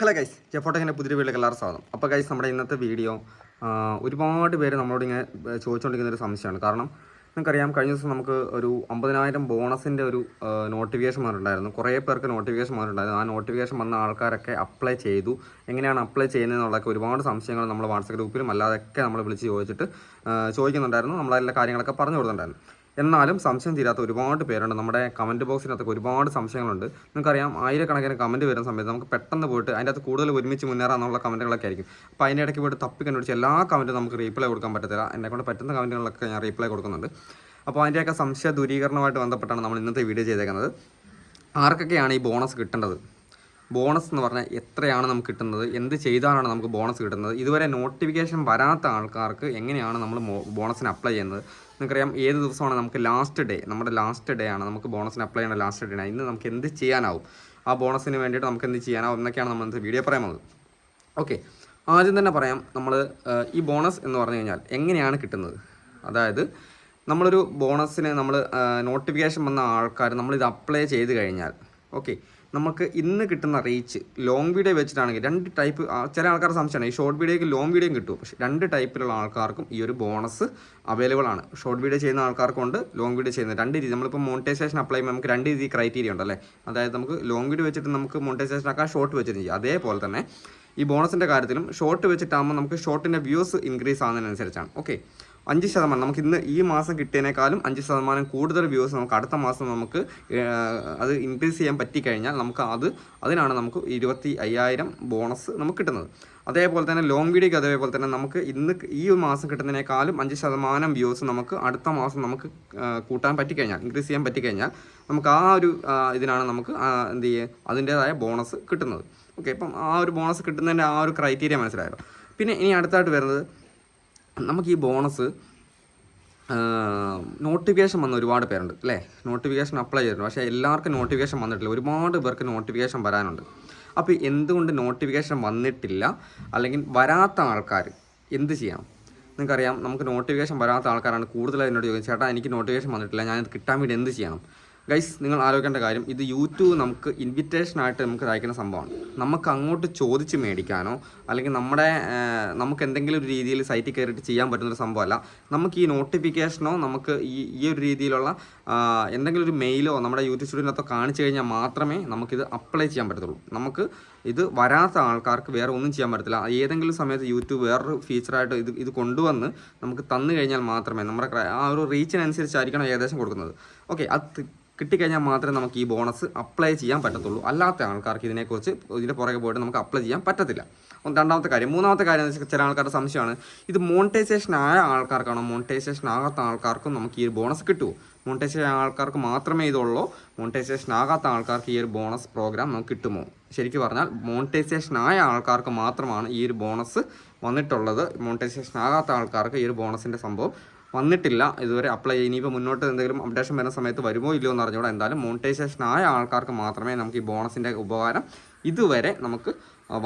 Hello guys ജെഫോട്ടെക്കിന്റെ പുതിയ വീട്ടിലേക്ക് എല്ലാവരും സ്വാഗതം. അപ്പോൾ ഗൈസ് നമ്മുടെ ഇന്നത്തെ വീഡിയോ ഒരുപാട് പേര് നമ്മളോട് ഇങ്ങനെ ചോദിച്ചുകൊണ്ടിരിക്കുന്ന ഒരു സംശയമാണ്. കാരണം നിങ്ങൾക്കറിയാം കഴിഞ്ഞ ദിവസം നമുക്ക് ഒരു അമ്പതിനായിരം ബോണസിന്റെ ഒരു നോട്ടിഫിക്കേഷൻ വന്നിട്ടുണ്ടായിരുന്നു. കുറേ പേർക്ക് നോട്ടിഫിക്കേഷൻ വന്നിട്ടുണ്ടായിരുന്നു. ആ നോട്ടിഫിക്കേഷൻ വന്ന ആൾക്കാരൊക്കെ അപ്ലൈ ചെയ്തു. എങ്ങനെയാണ് അപ്ലൈ ചെയ്യുന്നതെന്നുള്ളതൊക്കെ ഒരുപാട് സംശയങ്ങൾ നമ്മൾ വാട്സപ്പ് ഗ്രൂപ്പിലും അല്ലാതൊക്കെ നമ്മൾ വിളിച്ച് ചോദിച്ചിട്ട് ചോദിക്കുന്നുണ്ടായിരുന്നു. നമ്മളെല്ലാ കാര്യങ്ങളൊക്കെ പറഞ്ഞു കൊടുത്തിട്ടുണ്ടായിരുന്നു. എന്നാലും സംശയം തീരാത്ത ഒരുപാട് പേരുണ്ട്. നമ്മുടെ കമന്റ് ബോക്സിനകത്തൊക്കെ ഒരുപാട് സംശയങ്ങളുണ്ട്. നിങ്ങൾക്കറിയാം ആയിരക്കണക്കിന് കമന്റ് വരുന്ന സമയത്ത് നമുക്ക് പെട്ടെന്ന് പോയിട്ട് അതിന്റെ അകത്ത് കൂടുതൽ ഒരുമിച്ച് മുന്നേറാന്നുള്ള കമന്റുകളൊക്കെ ആയിരിക്കും. അപ്പോൾ അതിന്റെ ഇടയ്ക്ക് പോയിട്ട് തപ്പി കണ്ടുപിടിച്ച് എല്ലാ കമന്റും നമുക്ക് റീപ്ലൈ കൊടുക്കാൻ പറ്റത്തില്ല. എന്നെ കൊണ്ട് പറ്റുന്ന കമന്റുകളൊക്കെ ഞാൻ റീപ്ലൈ കൊടുക്കുന്നുണ്ട്. അപ്പോൾ അതിന്റെയൊക്കെ സംശയ ദൂരീകരണമായിട്ട് ബന്ധപ്പെട്ടാണ് നമ്മൾ ഇന്നത്തെ വീഡിയോ ചെയ്തേക്കുന്നത്. ആർക്കൊക്കെയാണ് ഈ ബോണസ് കിട്ടേണ്ടത്? ബോണസ് എന്ന് പറഞ്ഞാൽ എത്രയാണ് നമുക്ക് കിട്ടുന്നത്? എന്ത് ചെയ്താലാണ് നമുക്ക് ബോണസ് കിട്ടുന്നത്? ഇതുവരെ നോട്ടിഫിക്കേഷൻ വരാത്ത ആൾക്കാർക്ക് എങ്ങനെയാണ് നമ്മൾ ബോണസിന് അപ്ലൈ ചെയ്യുന്നത്? നിങ്ങൾക്കറിയാം ഏത് ദിവസമാണ് നമുക്ക് ലാസ്റ്റ് ഡേ നമ്മുടെ ലാസ്റ്റ് ഡേ ആണ് നമുക്ക് ബോണസിന് അപ്ലൈ ചെയ്യേണ്ട ലാസ്റ്റ് ഡേ ആണ്. ഇന്ന് നമുക്ക് എന്ത് ചെയ്യാനാവും? ആ ബോണസിന് വേണ്ടിയിട്ട് നമുക്ക് എന്ത് ചെയ്യാനാവും? എന്നൊക്കെയാണ് നമ്മൾ വീഡിയോ പറയുന്നത് ഓക്കെ ആദ്യം തന്നെ പറയാം നമ്മൾ ഈ ബോണസ് എന്ന് പറഞ്ഞു കഴിഞ്ഞാൽ എങ്ങനെയാണ് കിട്ടുന്നത്? അതായത് നമ്മളൊരു ബോണസിന് നമ്മൾ നോട്ടിഫിക്കേഷൻ വന്ന ആൾക്കാർ നമ്മളിത് അപ്ലൈ ചെയ്ത് കഴിഞ്ഞാൽ ഓക്കെ നമുക്ക് ഇന്ന് കിട്ടുന്ന റീച്ച് ലോങ് വീഡിയോ വെച്ചിട്ടാണെങ്കിൽ രണ്ട് ടൈപ്പ് ചില ആൾക്കാർ സംശയമാണ്. ഈ ഷോർട്ട് വീഡിയോയ്ക്ക് ലോങ് വീഡിയോയും കിട്ടും. പക്ഷേ രണ്ട് ടൈപ്പിലുള്ള ആൾക്കാർക്കും ഈ ഒരു ബോണസ് അവൈലബിൾ ആണ്. ഷോർട്ട് വീഡിയോ ചെയ്യുന്ന ആൾക്കാർക്കുണ്ട് ലോങ് വീഡിയോ ചെയ്യുന്ന രണ്ട് രീതി. നമ്മളിപ്പോൾ മോണിറ്റൈസേഷൻ അപ്ലൈ ചെയ്യുമ്പോൾ നമുക്ക് രണ്ട് രീതി ക്രൈറ്റീരിയ ഉണ്ടല്ലേ? അതായത് നമുക്ക് ലോങ് വീഡിയോ വെച്ചിട്ട് നമുക്ക് മോണിറ്റൈസേഷൻ ആക്കാം ഷോർട്ട് വെച്ചിട്ട് ചെയ്യാം. അതേപോലെ തന്നെ ഈ ബോണസിന്റെ കാര്യത്തിലും ഷോർട്ട് വെച്ചിട്ടാകുമ്പോൾ നമുക്ക് ഷോർട്ടിന്റെ വ്യൂസ് ഇൻക്രീസ് ആകുന്നതിനനുസരിച്ചാണ്. ഓക്കെ അഞ്ച് ശതമാനം. നമുക്ക് ഇന്ന് ഈ മാസം കിട്ടിയതിനേക്കാളും അഞ്ച് ശതമാനം കൂടുതൽ വ്യൂസ് നമുക്ക് അടുത്ത മാസം നമുക്ക് അത് ഇൻക്രീസ് ചെയ്യാൻ പറ്റിക്കഴിഞ്ഞാൽ നമുക്ക് അത് അതിനാണ് നമുക്ക് ഇരുപത്തി അയ്യായിരം ബോണസ് നമുക്ക് കിട്ടുന്നത്. അതേപോലെ തന്നെ ലോങ് വീഡിയോക്ക് അതേപോലെ തന്നെ നമുക്ക് ഇന്ന് ഈ മാസം കിട്ടുന്നതിനേക്കാളും അഞ്ച് ശതമാനം വ്യൂസ് നമുക്ക് അടുത്ത മാസം നമുക്ക് കൂട്ടാൻ പറ്റിക്കഴിഞ്ഞാൽ ഇൻക്രീസ് ചെയ്യാൻ പറ്റിക്കഴിഞ്ഞാൽ നമുക്ക് ആ ഒരു ഇതിനാണ് നമുക്ക് എന്ത് ചെയ്യുക അതിന്റേതായ ബോണസ് കിട്ടുന്നത്. ഓക്കെ ഇപ്പം ആ ഒരു ബോണസ് കിട്ടുന്നതിന്റെ ആ ഒരു ക്രൈറ്റീരിയ മനസ്സിലായല്ലോ പിന്നെ ഇനി അടുത്തായിട്ട് വരുന്നത് നമുക്ക് ഈ ബോണസ് നോട്ടിഫിക്കേഷൻ വന്ന ഒരുപാട് പേരുണ്ട് അല്ലേ? നോട്ടിഫിക്കേഷൻ അപ്ലൈ ചെയ്തിട്ടുണ്ട്. പക്ഷേ എല്ലാവർക്കും നോട്ടിഫിക്കേഷൻ വന്നിട്ടില്ല. ഒരുപാട് പേർക്ക് നോട്ടിഫിക്കേഷൻ വരാനുണ്ട്. അപ്പോൾ എന്തുകൊണ്ട് നോട്ടിഫിക്കേഷൻ വന്നിട്ടില്ല? അല്ലെങ്കിൽ വരാത്ത ആൾക്കാർ എന്ത് ചെയ്യണം നിങ്ങൾക്കറിയാം നമുക്ക് നോട്ടിഫിക്കേഷൻ വരാത്ത ആൾക്കാരാണ് കൂടുതലായി എന്നോട് ചോദിച്ചത്. ചേട്ടാ എനിക്ക് നോട്ടിഫിക്കേഷൻ വന്നിട്ടില്ല. ഞാനിത് കിട്ടാൻ വേണ്ടി എന്ത് ചെയ്യണം? ഗൈസ് നിങ്ങൾ ആലോചിക്കേണ്ട കാര്യം ഇത് യൂട്യൂബ് നമുക്ക് ഇൻവിറ്റേഷൻ ആയിട്ട് നമുക്ക് അയക്കുന്ന സംഭവമാണ്. നമുക്ക് അങ്ങോട്ട് ചോദിച്ച് മേടിക്കാനോ അല്ലെങ്കിൽ നമ്മുടെ നമുക്ക് എന്തെങ്കിലും ഒരു രീതിയിൽ സൈറ്റിൽ കയറിയിട്ട് ചെയ്യാൻ പറ്റുന്ന ഒരു സംഭവമല്ല. നമുക്ക് ഈ നോട്ടിഫിക്കേഷനോ നമുക്ക് ഈ ഈ ഒരു രീതിയിലുള്ള എന്തെങ്കിലും ഒരു മെയിലോ നമ്മുടെ യൂട്യൂബ് സ്റ്റുഡിയോനകത്തോ കാണിച്ചു കഴിഞ്ഞാൽ മാത്രമേ നമുക്കിത് അപ്ലൈ ചെയ്യാൻ പറ്റത്തുള്ളൂ. നമുക്ക് ഇത് വരാത്ത ആൾക്കാർക്ക് വേറെ ഒന്നും ചെയ്യാൻ പറ്റത്തില്ല. ഏതെങ്കിലും സമയത്ത് യൂട്യൂബ് വേറൊരു ഫീച്ചറായിട്ട് ഇത് ഇത് കൊണ്ടുവന്ന് നമുക്ക് തന്നു കഴിഞ്ഞാൽ മാത്രമേ നമ്മുടെ ആ ഒരു റീച്ചിനനുസരിച്ചായിരിക്കണം ഏകദേശം കൊടുക്കുന്നത്. ഓക്കെ അത് കിട്ടിക്കഴിഞ്ഞാൽ മാത്രമേ നമുക്ക് ഈ ബോണസ് അപ്ലൈ ചെയ്യാൻ പറ്റത്തുള്ളൂ. അല്ലാത്ത ആൾക്കാർക്ക് ഇതിനെക്കുറിച്ച് ഇതിന്റെ പുറകെ പോയിട്ട് നമുക്ക് അപ്ലൈ ചെയ്യാൻ പറ്റത്തില്ല. രണ്ടാമത്തെ കാര്യം. മൂന്നാമത്തെ കാര്യം എന്ന് വെച്ചാൽ ചില ആൾക്കാരുടെ സംശയമാണ്. ഇത് മോണിറ്റൈസേഷൻ ആയ ആൾക്കാർക്കാണോ മോണിറ്റൈസേഷൻ ആകാത്ത ആൾക്കാർക്കും നമുക്ക് ഈ ഒരു ബോണസ് കിട്ടുമോ മോണിറ്റൈസേഷൻ ആൾക്കാർക്ക് മാത്രമേ ഇതുള്ളൂ. മോണിറ്റൈസേഷൻ ആകാത്ത ആൾക്കാർക്ക് ഈ ഒരു ബോണസ് പ്രോഗ്രാം നമുക്ക് കിട്ടുമോ? ശരിക്കും പറഞ്ഞാൽ മോണിറ്റൈസേഷൻ ആയ ആൾക്കാർക്ക് മാത്രമാണ് ഈ ഒരു ബോണസ് വന്നിട്ടുള്ളത്. മോണിറ്റൈസേഷൻ ആകാത്ത ആൾക്കാർക്ക് ഈ ഒരു ബോണസിന്റെ സംഭവം വന്നിട്ടില്ല. ഇതുവരെ അപ്ലൈ ഇനിയിപ്പോൾ മുന്നോട്ട് എന്തെങ്കിലും അപ്ഡേഷൻ വരുന്ന സമയത്ത് വരുമോ ഇല്ലയോ എന്ന് അറിഞ്ഞുകൂടെ എന്തായാലും മോണിറ്റൈസേഷൻ ആയ ആൾക്കാർക്ക് മാത്രമേ നമുക്ക് ഈ ബോണസിന്റെ ഉപകാരം ഇതുവരെ നമുക്ക്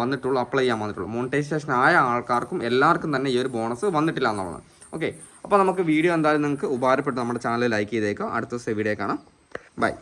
വന്നിട്ടുള്ളൂ അപ്ലൈ ചെയ്യാൻ വന്നിട്ടുള്ളൂ. മോണിറ്റൈസേഷൻ ആയ ആൾക്കാർക്കും എല്ലാവർക്കും തന്നെ ഈ ഒരു ബോണസ് വന്നിട്ടില്ല എന്നുള്ളതാണ്. ഓക്കെ അപ്പോൾ നമുക്ക് വീഡിയോ എന്തായാലും നിങ്ങൾക്ക് ഉപകാരപ്പെട്ട്. നമ്മുടെ ചാനൽ ലൈക്ക് ചെയ്തേക്കാം. അടുത്ത ദിവസം വീഡിയോ കാണാം. ബൈ